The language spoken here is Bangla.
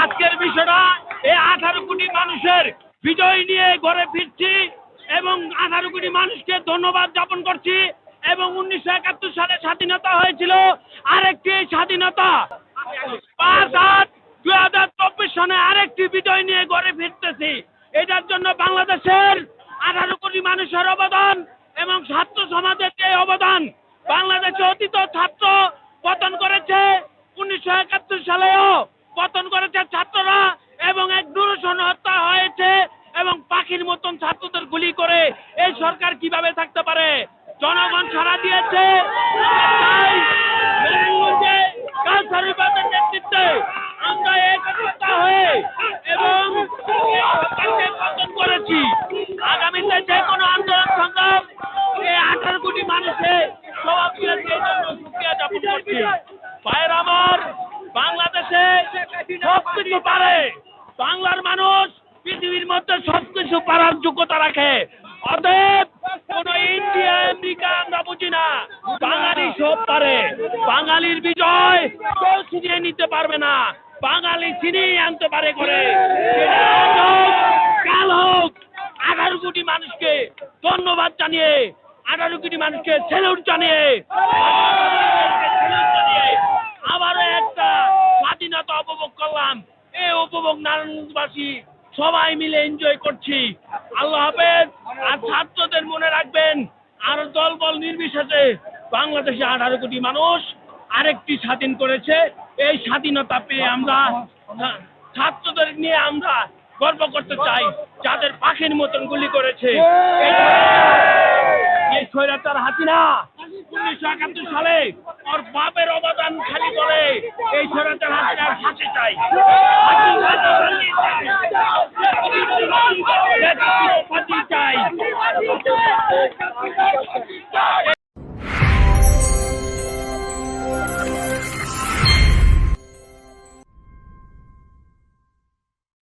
আজকের বিষয়টা, এই আঠারো কোটি মানুষের বিজয় নিয়ে ঘরে ফিরছি এবং আঠারো কোটি মানুষকে ধন্যবাদ জ্ঞাপন করছি এবং উনিশশো একাত্তর সালে স্বাধীনতা হয়েছিল আরেকটি স্বাধীনতা। পাঁচ আট দুই হাজার চব্বিশ সনে আরেকটি বিজয় নিয়ে ঘরে ফিরতেছি। এটার জন্য বাংলাদেশের আঠারো কোটি মানুষের অবদান এবং ছাত্র সমাজের যে অবদান, বাংলাদেশে অতীত ছাত্র পতন করেছে উনিশশো একাত্তর সালেও পতন করেছে ছাত্ররা এবং এক দূরসন হত্যা হয়েছে এবং পাখির মতন ছাত্রদের গুলি করে এই সরকার কীভাবে থাকতে পারে? জনগণ সাড়া দিয়েছে। নেতৃত্বে। আমরা একত্রিত হয়ে এবং পতন করেছি। আগামীতে যে কোনো আন্দোলন সংগ্রাম এই আঠারো কোটি মানুষের জন্য জ্ঞাপন করছি। ভাইয়ের আমার বাংলাদেশে সব কিছু পারে। বাংলার মানুষ পৃথিবীর মধ্যে সবকিছু পারার যোগ্যতা রাখে। অতএব কোন ইন্ডিয়া, আমেরিকা, আমরা বুঝি না, বাঙালি সব পারে। বাঙালির বিজয় কেউ ছিনিয়ে নিতে পারবে না। বাঙালি ছিনিয়ে আনতে পারে করে। কাল হোক, আঠারো কোটি মানুষকে ধন্যবাদ জানিয়ে, আঠারো কোটি মানুষকে সেলুট জানিয়ে salute জানিয়ে আবারও একটা স্বাধীনতা উপভোগ করলাম। এই উপভোগ নারায়ণবাসী সবাই মিলে এনজয় করছি। আল্লাহ হাফেজ আর ছাত্রদের মনে রাখবেন আর দল বল নির্বিশেষে বাংলাদেশে আঠারো কোটি মানুষ আরেকটি স্বাধীন করেছে। এই স্বাধীনতা পেয়ে আমরা ছাত্রদের নিয়ে আমরা গর্ব করতে চাই যাদের পাখির মতন গুলি করেছে। এই স্বৈরাচার হাসিনা উনিশশো একাত্তর সালে ওর বাপের অবদান খালি করে এই স্বৈরাচার হাসিনার ফাঁসি চাই।